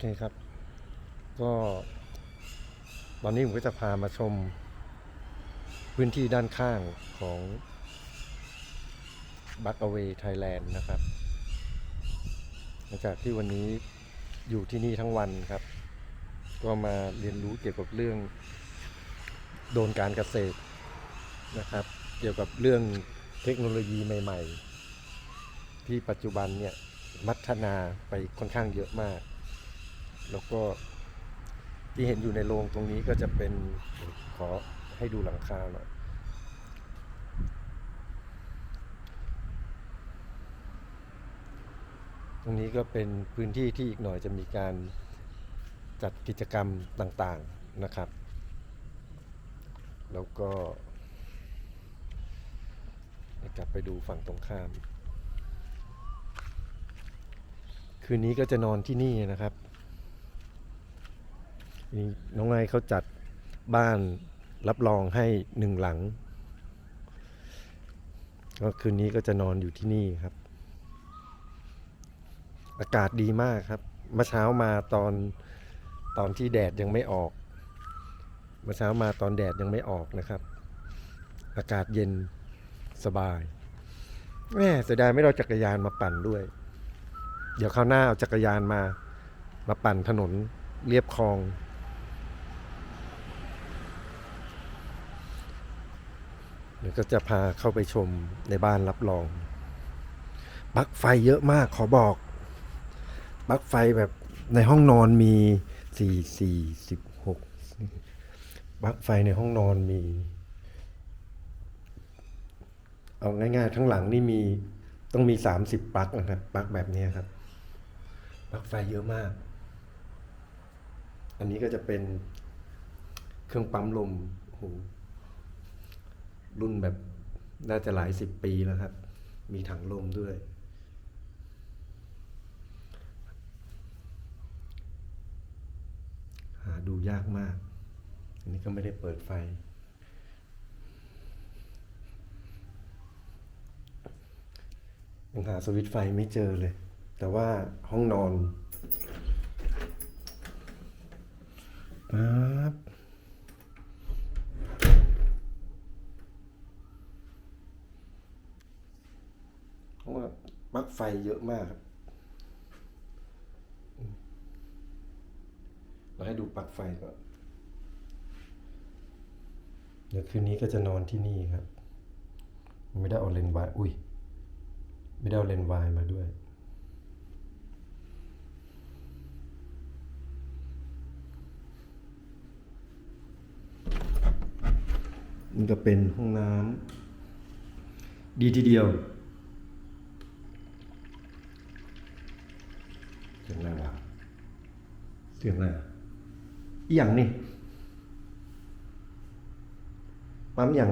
เคครับ ก็ตอนนี้ผมก็จะพามาชม พื้นที่ด้านข้างของ b u c k Away Thailand นะครับหลังจากที่วันนี้อยู่ที่นี่ทั้งวันครับ ก็มาเรียนรู้เกี่ยวกับเรื่องโดนการเกษตรนะครับ เกี่ยวกับเรื่องเทคโนโลยีใหม่ ๆ ที่ปัจจุบันเนี่ยพัฒนาไปค่อนข้างเยอะมาก แล้วก็ที่เห็นอยู่ในโรงตรงนี้ก็จะเป็นขอให้ดูหลังคาหน่อยตรงนี้ก็เป็นพื้นที่ที่อีกหน่อยจะมีการจัดกิจกรรมต่างๆนะครับ แล้วก็กลับไปดูฝั่งตรงข้าม คืนนี้ก็จะนอนที่นี่นะครับ นี่น้องไอเขาจัดบ้านรับรองให้หนึ่งหลัง ก็คืนนี้ก็จะนอนอยู่ที่นี่ครับ อากาศดีมากครับเมื่อเช้ามาตอนตอนที่แดดยังไม่ออกเมื่อเช้ามาตอนแดดยังไม่ออกนะครับ อากาศเย็นสบายแม่เสียดายไม่ได้เอาจักรยานมาปั่นด้วย เดี๋ยวคราวหน้าเอาจักรยานมา มาปั่นถนนเรียบคลอง เดี๋ยวก็จะพาเข้าไปชมในบ้านรับรองปลั๊กไฟเยอะมากขอบอกปลั๊กไฟแบบในห้องนอนมีสี่สี่สิบหกปลั๊กไฟในห้องนอนมี เอาง่ายๆ ทั้งหลังนี่มีต้องมีสามสิบปลั๊กนะครับปลั๊กแบบนี้ครับปลั๊กไฟเยอะมาก อันนี้ก็จะเป็นเครื่องปั๊มลมโอ้โห รุ่นแบบน่าจะหลายสิบปีแล้วครับ มีถังลมด้วย หาดูยากมาก อันนี้ก็ไม่ได้เปิดไฟ ยังหาสวิตไฟไม่เจอเลย แต่ว่าห้องนอนปั๊บ ราะว่าปลั๊กไฟเยอะมากครับเราให้ดูปลั๊กไฟก่อนเดี๋ยวคืนนี้ก็จะนอนที่นี่ครับ ไม่ได้เอาเลนวายอุ้ย ไม่ได้เอาเลนวายมาด้วยนี่ก็เป็นห้องน้ำดีทีเดียว สียงอะไรวะเสียงอะไรอะอหย่างนี่ปั๊มอหย่าง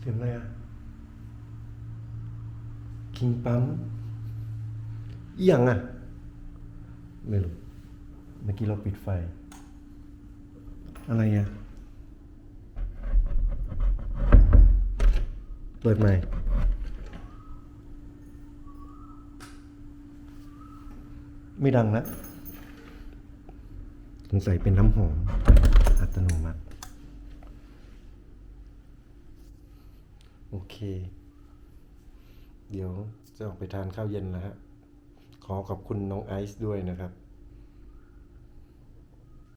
เสียงอะไรอะคิงปั๊มอหย่างอะไม่รู้เมื่อกี้เราปิดไฟ อะไรอะเปิดใหม่ ไม่ดังแล้วสงสัยเป็นน้ำหอม อัตโนมัติ โอเค เดี๋ยวจะออกไปทานข้าวเย็นแล้วฮะ ขอขอบคุณน้องไอซ์ด้วยนะครับ